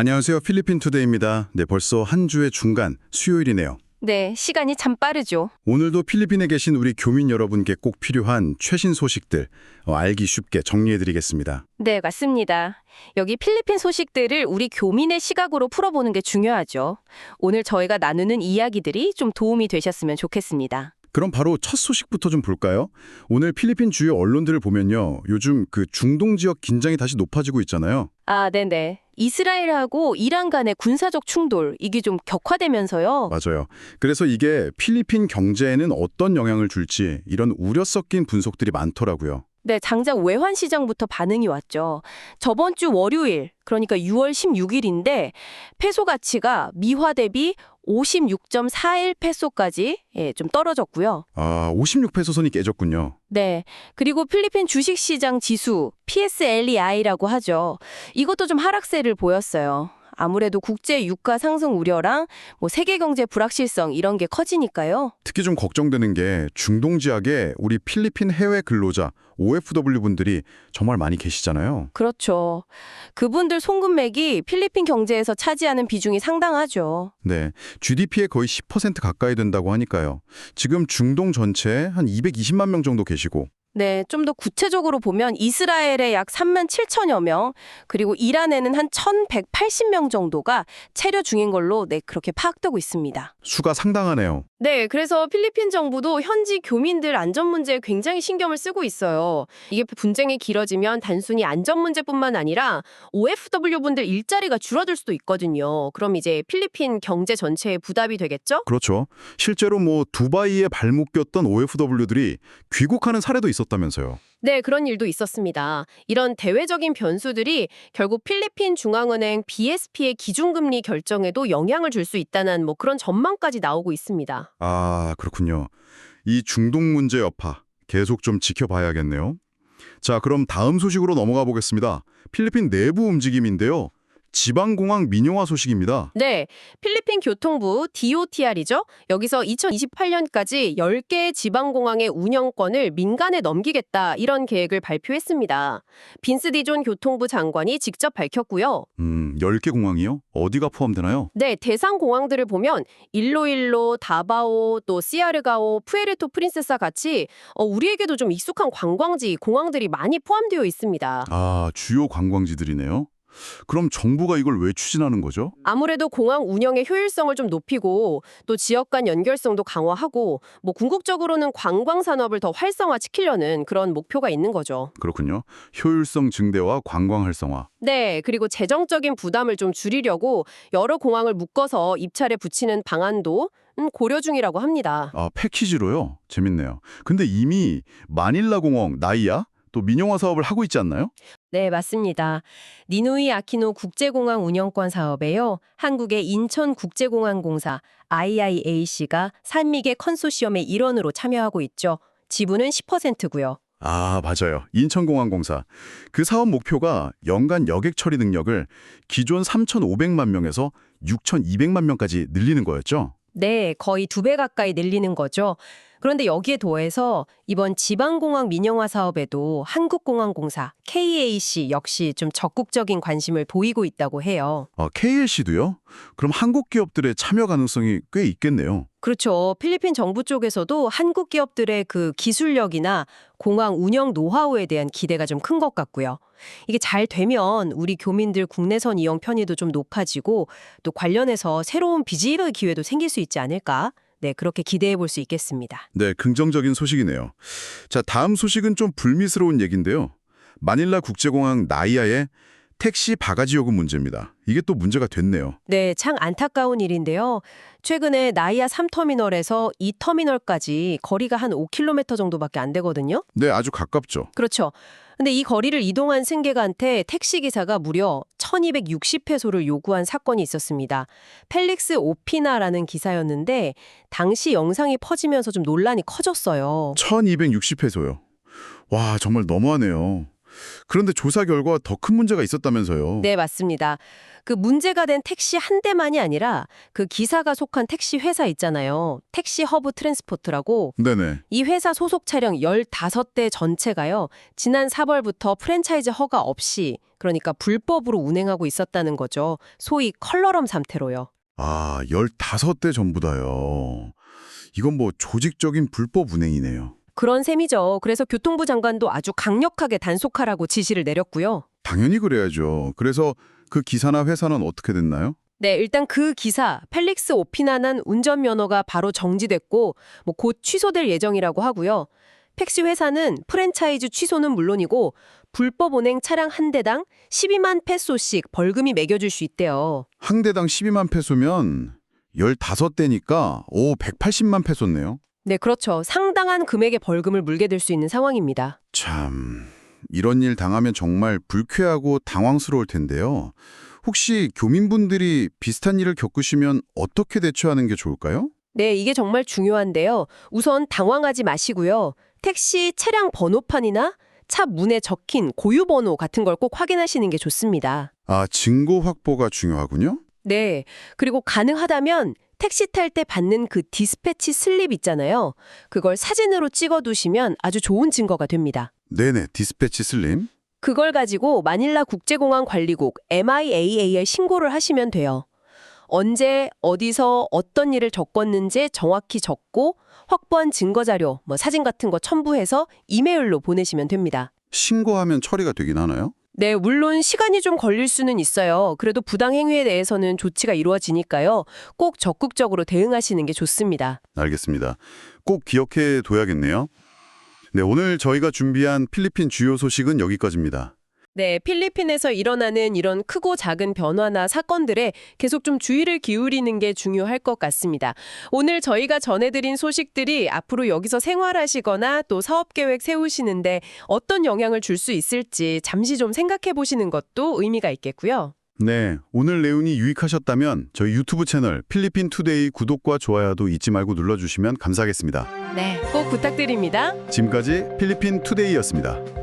안녕하세요. 필리핀 투데이입니다. 네, 벌써 한 주의 중간 수요일이네요. 네, 시간이 참 빠르죠. 오늘도 필리핀에 계신 우리 교민 여러분께 꼭 필요한 최신 소식들 어, 알기 쉽게 정리해드리겠습니다. 네, 맞습니다. 여기 필리핀 소식들을 우리 교민의 시각으로 풀어보는 게 중요하죠. 오늘 저희가 나누는 이야기들이 좀 도움이 되셨으면 좋겠습니다. 그럼 바로 첫 소식부터 좀 볼까요? 오늘 필리핀 주요 언론들을 보면요. 요즘 그 중동 지역 긴장이 다시 높아지고 있잖아요. 아, 네네. 이스라엘하고 이란 간의 군사적 충돌, 이게 좀 격화되면서요. 맞아요. 그래서 이게 필리핀 경제에는 어떤 영향을 줄지 이런 우려 섞인 분석들이 많더라고요. 네, 장작 외환 시장부터 반응이 왔죠. 저번 주 월요일, 그러니까 6월 16일인데 페소 가치가 미화 대비 56.41 페소까지 예, 좀 떨어졌고요. 아, 56페소 선이 깨졌군요. 네. 그리고 필리핀 주식시장 지수 PSLEI라고 하죠. 이것도 좀 하락세를 보였어요. 아무래도 국제 유가 상승 우려랑 뭐 세계 경제 불확실성 이런 게 커지니까요. 특히 좀 걱정되는 게 중동 지역에 우리 필리핀 해외 근로자 OFW 분들이 정말 많이 계시잖아요. 그렇죠. 그분들 송금맥이 필리핀 경제에서 차지하는 비중이 상당하죠. 네, GDP의 거의 10% 가까이 된다고 하니까요. 지금 중동 전체에 한 220만 명 정도 계시고 네, 좀 더 구체적으로 보면 이스라엘에 약 3만 7천여 명, 그리고 이란에는 한 1,180명 정도가 체류 중인 걸로 네, 그렇게 파악되고 있습니다. 수가 상당하네요. 네, 그래서 필리핀 정부도 현지 교민들 안전 문제에 굉장히 신경을 쓰고 있어요. 이게 분쟁이 길어지면 단순히 안전 문제뿐만 아니라 OFW 분들 일자리가 줄어들 수도 있거든요. 그럼 이제 필리핀 경제 전체에 부담이 되겠죠? 그렇죠. 실제로 뭐 두바이에 발목 꼈던 OFW들이 귀국하는 사례도 있 었다면서요. 네, 그런 일도 있었습니다. 이런 대외적인 변수들이 결국 필리핀 중앙은행 BSP의 기준금리 결정에도 영향을 줄 수 있다는 뭐 그런 전망까지 나오고 있습니다. 아, 그렇군요. 이 중동 문제 여파 계속 좀 지켜봐야겠네요. 자, 그럼 다음 소식으로 넘어가 보겠습니다. 필리핀 내부 움직임인데요. 지방공항 민영화 소식입니다. 네, 필리핀 교통부 DOTR이죠. 여기서 2028년까지 10개의 지방공항의 운영권을 민간에 넘기겠다 이런 계획을 발표했습니다. 빈스 디존 교통부 장관이 직접 밝혔고요. 음, 10개 공항이요? 어디가 포함되나요? 네, 대상 공항들을 보면 일로일로, 다바오, 또 시아르가오, 푸에르토 프린세사 같이 어, 우리에게도 좀 익숙한 관광지, 공항들이 많이 포함되어 있습니다. 아, 주요 관광지들이네요. 그럼 정부가 이걸 왜 추진하는 거죠? 아무래도 공항 운영의 효율성을 좀 높이고 또 지역 간 연결성도 강화하고 뭐 궁극적으로는 관광 산업을 더 활성화시키려는 그런 목표가 있는 거죠. 그렇군요. 효율성 증대와 관광 활성화. 네, 그리고 재정적인 부담을 좀 줄이려고 여러 공항을 묶어서 입찰에 붙이는 방안도 음, 고려 중이라고 합니다. 아, 패키지로요? 재밌네요. 근데 이미 마닐라 공항, 나이야? 또 민영화 사업을 하고 있지 않나요? 네, 맞습니다. 니누이 아키노 국제공항 운영권 사업에요. 한국의 인천국제공항공사 IIAC가 산미계 컨소시엄의 일원으로 참여하고 있죠. 지분은 10%고요. 아, 맞아요. 인천공항공사. 그 사업 목표가 연간 여객 처리 능력을 기존 3,500만 명에서 6,200만 명까지 늘리는 거였죠? 네, 거의 두 배 가까이 늘리는 거죠. 그런데 여기에 더해서 이번 지방공항 민영화 사업에도 한국공항공사 KAC 역시 좀 적극적인 관심을 보이고 있다고 해요. 아, KLC도요? 그럼 한국 기업들의 참여 가능성이 꽤 있겠네요. 그렇죠. 필리핀 정부 쪽에서도 한국 기업들의 그 기술력이나 공항 운영 노하우에 대한 기대가 좀 큰 것 같고요. 이게 잘 되면 우리 교민들 국내선 이용 편의도 좀 높아지고 또 관련해서 새로운 비즈니스 기회도 생길 수 있지 않을까? 네, 그렇게 기대해 볼 수 있겠습니다. 네, 긍정적인 소식이네요. 자, 다음 소식은 좀 불미스러운 얘기인데요. 마닐라 국제공항 나이아의 택시 바가지 요금 문제입니다. 이게 또 문제가 됐네요. 네, 참 안타까운 일인데요. 최근에 나이아 3터미널에서 2터미널까지 거리가 한 5km 정도밖에 안 되거든요. 네, 아주 가깝죠. 그렇죠. 근데 이 거리를 이동한 승객한테 택시기사가 무려 1260페소를 요구한 사건이 있었습니다. 펠릭스 오피나라는 기사였는데 당시 영상이 퍼지면서 좀 논란이 커졌어요. 1260페소요. 와, 정말 너무하네요. 그런데 조사 결과 더 큰 문제가 있었다면서요. 네, 맞습니다. 그 문제가 된 택시 한 대만이 아니라 그 기사가 속한 택시 회사 있잖아요. 택시 허브 트랜스포트라고 네네. 이 회사 소속 차량 15대 전체가요. 지난 4월부터 프랜차이즈 허가 없이 그러니까 불법으로 운행하고 있었다는 거죠. 소위 컬러럼 상태로요. 아, 15대 전부 다요. 이건 뭐 조직적인 불법 운행이네요. 그런 셈이죠. 그래서 교통부 장관도 아주 강력하게 단속하라고 지시를 내렸고요. 당연히 그래야죠. 그래서 그 기사나 회사는 어떻게 됐나요? 네, 일단 그 기사 펠릭스 오피나난 운전면허가 바로 정지됐고 뭐 곧 취소될 예정이라고 하고요. 택시 회사는 프랜차이즈 취소는 물론이고 불법 운행 차량 한 대당 12만 페소씩 벌금이 매겨줄 수 있대요. 한 대당 12만 페소면 15대니까 오 180만 페소네요. 네, 그렇죠. 상당한 금액의 벌금을 물게 될 수 있는 상황입니다. 참 이런 일 당하면 정말 불쾌하고 당황스러울 텐데요. 혹시 교민분들이 비슷한 일을 겪으시면 어떻게 대처하는 게 좋을까요? 네, 이게 정말 중요한데요. 우선 당황하지 마시고요. 택시 차량 번호판이나 차 문에 적힌 고유 번호 같은 걸 꼭 확인하시는 게 좋습니다. 아, 증거 확보가 중요하군요. 네. 그리고 가능하다면 택시 탈 때 받는 그 디스패치 슬립 있잖아요. 그걸 사진으로 찍어 두시면 아주 좋은 증거가 됩니다. 네네, 디스패치 슬림. 그걸 가지고 마닐라 국제공항 관리국 MIAA에 신고를 하시면 돼요. 언제 어디서 어떤 일을 겪었는지 정확히 적고 확보한 증거 자료, 뭐 사진 같은 거 첨부해서 이메일로 보내시면 됩니다. 신고하면 처리가 되긴 하나요? 네, 물론 시간이 좀 걸릴 수는 있어요. 그래도 부당 행위에 대해서는 조치가 이루어지니까요. 꼭 적극적으로 대응하시는 게 좋습니다. 알겠습니다. 꼭 기억해 둬야겠네요. 네, 오늘 저희가 준비한 필리핀 주요 소식은 여기까지입니다. 네, 필리핀에서 일어나는 이런 크고 작은 변화나 사건들에 계속 좀 주의를 기울이는 게 중요할 것 같습니다. 오늘 저희가 전해드린 소식들이 앞으로 여기서 생활하시거나 또 사업 계획 세우시는데 어떤 영향을 줄 수 있을지 잠시 좀 생각해 보시는 것도 의미가 있겠고요. 네, 오늘 내용이 유익하셨다면 저희 유튜브 채널 필리핀 투데이 구독과 좋아요도 잊지 말고 눌러주시면 감사하겠습니다. 네, 꼭 부탁드립니다. 지금까지 필리핀 투데이였습니다.